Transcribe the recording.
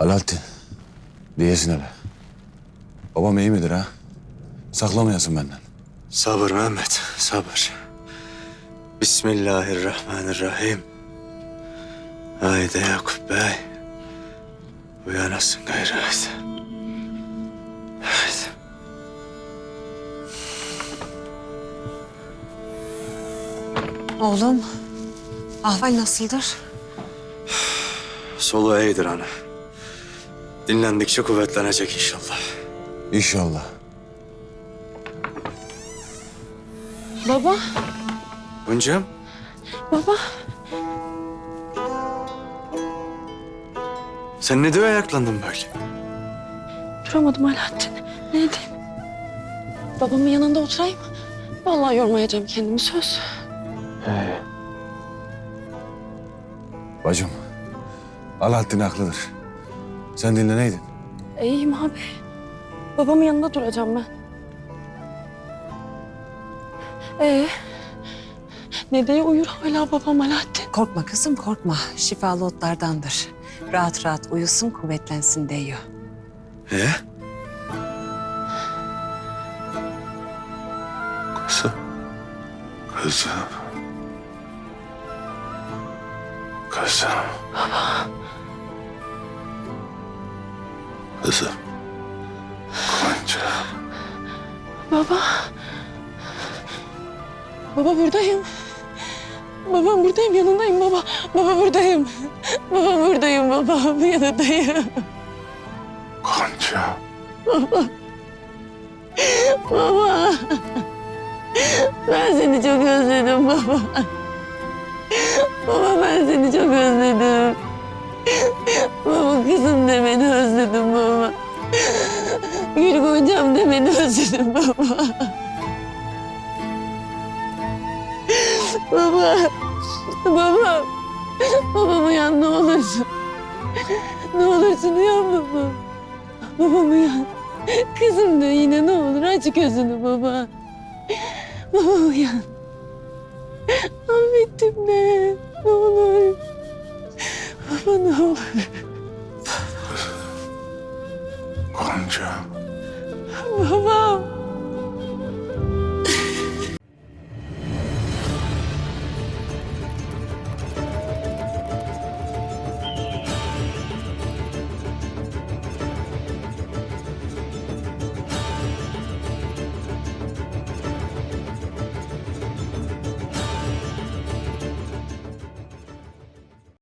Alaaddin. Diyesin hele. Babam iyi midir ha? Saklamayasın benden. Sabır Mehmet, sabır. Bismillahirrahmanirrahim. Haydi Yakup Bey. Uyanasın gayrı haydi. Haydi. Oğlum, ahval nasıldır? Solu iyidir ana. Dinlendikçe kuvvetlenecek inşallah. İnşallah. Baba, Buncam, baba. sen ne diye ayaklandın böyle? Duramadım Alaaddin. Ne edeyim? Babamın yanında oturayım. Vallahi yormayacağım kendimi söz. Bacım. Alaaddin haklıdır. Sen dinleneydin. İyiyim abi. Babamın yanında duracağım ben. Ee, ne diye uyur hala babam Alaaddin? Korkma kızım korkma. Şifalı otlardandır. Rahat rahat uyusun kuvvetlensin diyor. He? Kızım. Kızım. Kızım. Kızım. Gonca. Baba. Baba buradayım. Babam buradayım yanındayım baba. Baba buradayım. Baba buradayım baba yanındayım. Gonca. Baba. Ben seni çok özledim baba. Baba ben seni çok özledim. Kızım demeni özledim baba. Gül Goncam demeni özledim baba. Baba. Baba. Babam uyan ne olursun. Ne olursun uyan baba. Babam uyan. Kızım da yine ne olur aç gözünü baba. Baba uyan. Ahmet'im de ne olur. Baba ne olur. Gonca. Baba.